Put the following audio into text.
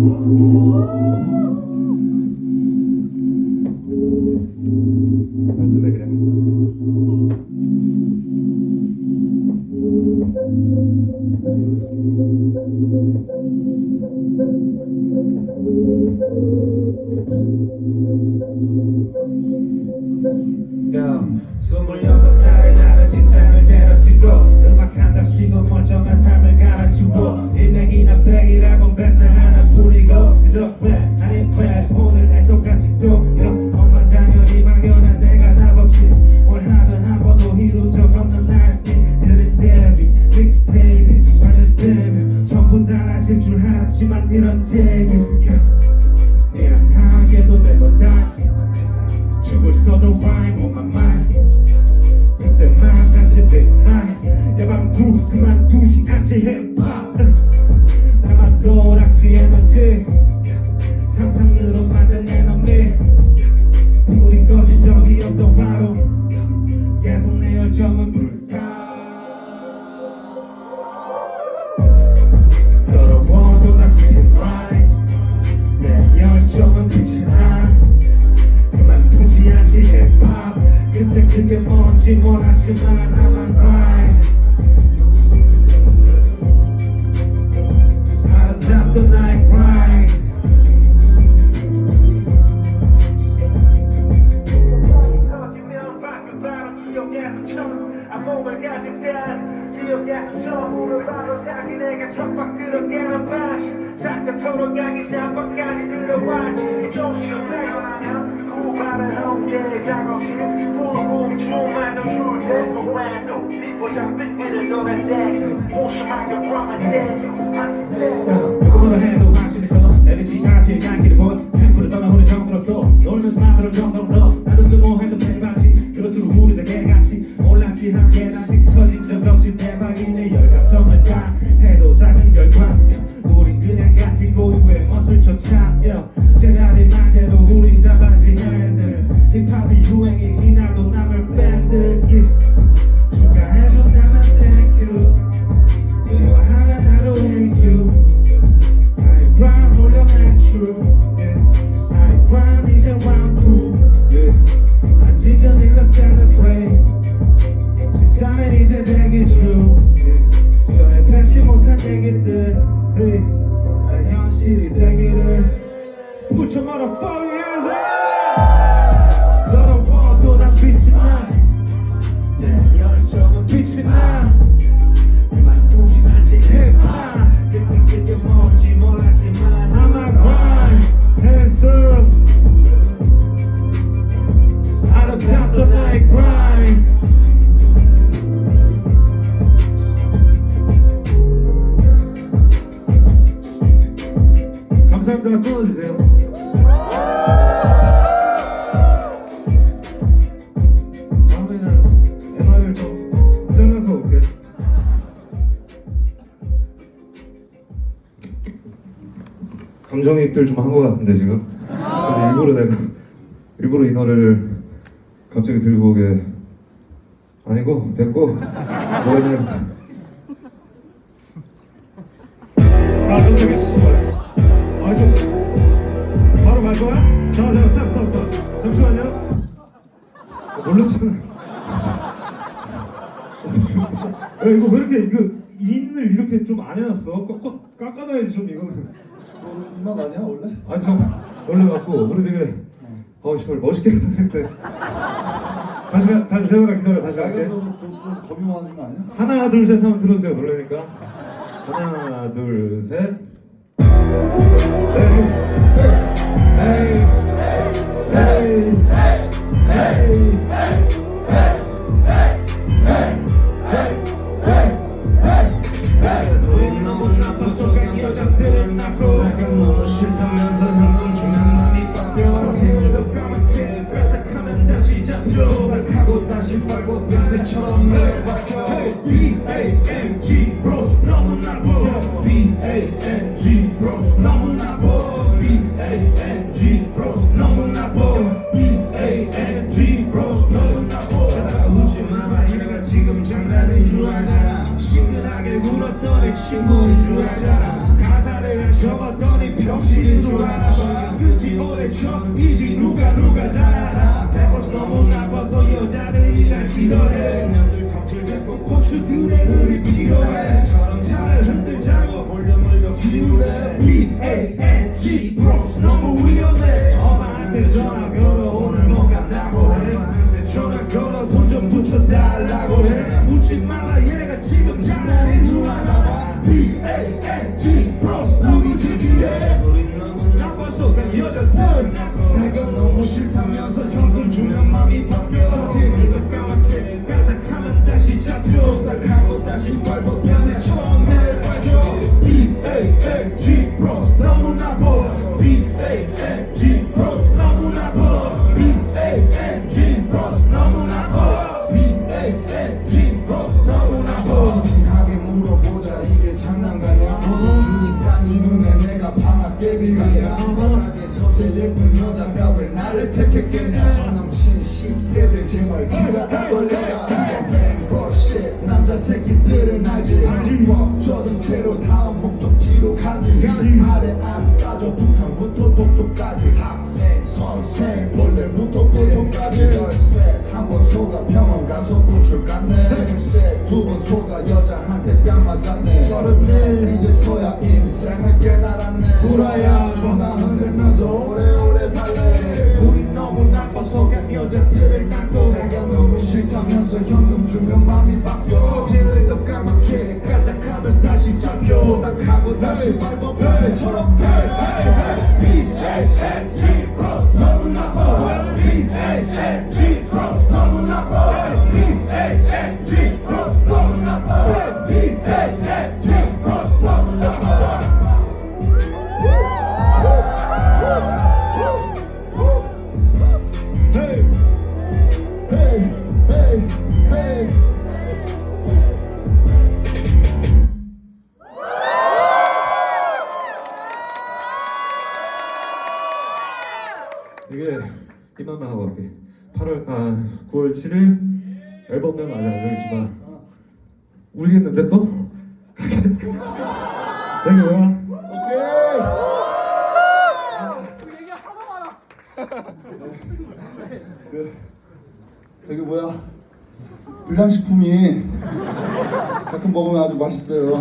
연습 줄 알았지만 이런 제기 미안하게도 내보다 죽을 써도 why my mind 그때만 같이 big night 야밤 그만두지 않지 힙합 나만 또락지 에너지 그게 뭔지 몰랐지만 I'm on right 아름 다시 내가 들어가는 바시 싹다토록 가기 샤퍼까지 들어왔지. 정신을 발견하면 구발을 함께 작업실 좀만 더 술대고 랜도 빛보자 빛비를 노래 때 오심하게 브라만 때 누구나 해도 확신해서 내리지 않게 간길을 본 템프를 떠나보는 정도로서 놀면서 만들어 정도로 너 나는 그뭐 해도 패바지 그럴수록 우리 다 개같이 올랐지 한 계단씩 터진 적 없지 대박이 내 열가성 을다 해도 작은 결과 우린 그냥 가지고 이후에 멋을 쫓아 제자리 만대도 우린 잡아지 핸들. 힙합이 유행이 지나도 남을 팬들 축하해준다면 thank you. 미워하면 나도 thank you. I grind 올려 매출. I grind 이제 yeah. 아직은 일러 celebrate. 진짜는 이제 대기 중 펜치 못한 얘기들 hey. 난 현실이 되기를 Put your motherfucking 잘라서 올게. 감정이입들 좀 한 것 같은데 지금? 일부러 내가 일부러 이 노래를 갑자기 들고 오게. 아니고 됐고. 노래는. 아 깜짝이야 씨 바로 갈 거야? 잠깐 잠깐 스탑 스탑 스탑 잠시만요 어, 놀랐잖아 야 이거 왜 이렇게 이거 인을 이렇게 좀 안 해놨어? 꺾, 깎아놔야지 좀 이거는 이만 아니야 원래? 아니 저 원래 갖고 우리 되게 어 씨발 멋있게 했는데 다시 가- 다시 세워라 기다려 다시 나이가 갈게 들어서 좀 겁이 많아진 거 아니야? 하나 둘 셋 하면 들어주세요 놀래니까 하나 둘 셋 B-A-N-G 브로스 너무 나빠 B-A-N-G 굴었더니 친구인 줄 알잖아. 가사를 적었더니 병신 끝인 줄 알아 끝이 오래 처음이지. 누가 누가 잘 알아 배고서 너무 나빠서 여자들이랑 싫어해. 년들 턱질대고 고추들의 눈이 필요해. 서로 차를 흔들자고 볼륨을 더 키울래. B-A-N-G Bros 너무 위험해. 엄마한테 전화 걸어. 오늘 못 간다고 해? 엄마한테 전화 걸어. 돈좀 붙여달라고 해. 묻지 말라. 얘가 지금 장난인 줄아 B-A-N-G Bros 우리 지지해 우린 너무 나빠서 그 여자들 예쁜 여자가 왜 나를 택했겠냐? 저 남친 10세들 제발 귀가 다. 걸려라 남자 새끼들은 알지? 뭐 젖은 채로 다음 목적지로 가지. 아래 안 따져 북한부터 독도까지. 학생 선생 원래부터 고통까지. 열셋 한번 속아 병원 가서 구출 갔네. 셋두번 속아 여자한테 뺨 맞았네. 서른네 이제 여자들을 낳고 내가 너무 싫다면서 현금 주면 맘이 바뀌어. 서태를 더 까맣게 까딱하면 다시 잡혀. 부탁하고 다시 밟아 변태처럼 B-A-N-G 이게 이만만 하고 갈게. 8월 아 9월 7일 앨범명 아직 안 정했지만 울겠는데 또? 저기 뭐야? 오케이 그 저기 뭐야 불량식품이 가끔 먹으면 아주 맛있어요